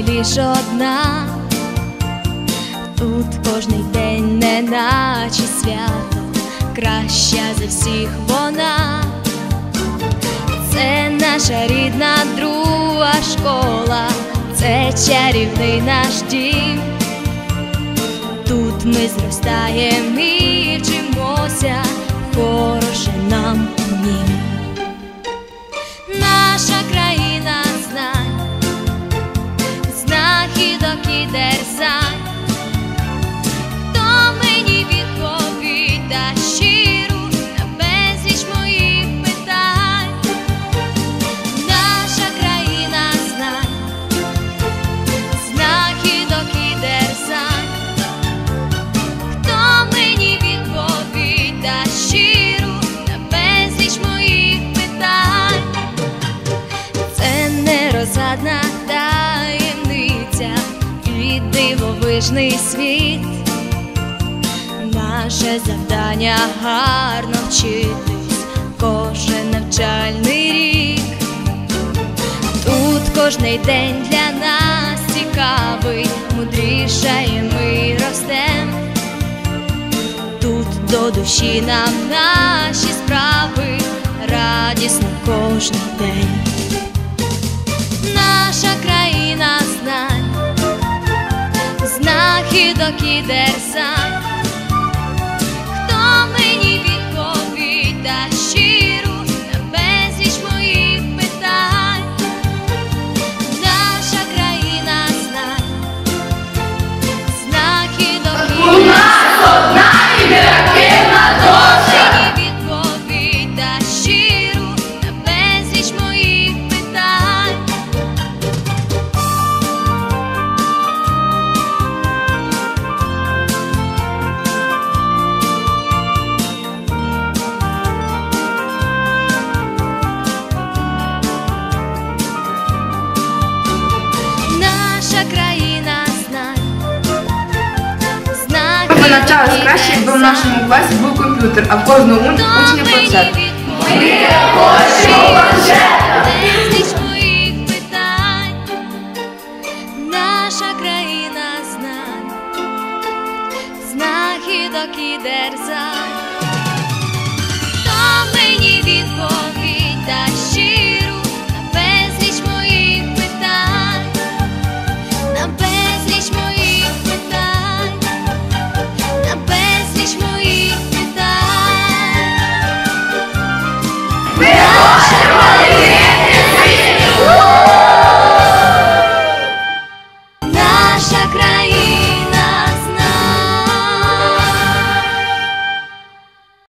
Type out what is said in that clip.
лиш одна, тут кожний день, неначе свято, краща за всіх вона, це наша рідна друга школа, це чарівний наш дім. Тут ми зростаємо і вчимося, розгадна таємниця і дивовижний світ. Наше завдання гарно вчитись кожен навчальний рік. Тут кожний день для нас цікавий, мудрішає ми ростем. Тут до душі нам наші справи, радісно кожний день. Знахідок і Ми краще, якби в нашому класі був комп'ютер, а в кожного учня планшет. Ми хочемо питань, наша країна знань, знахідок і дерзань, країн.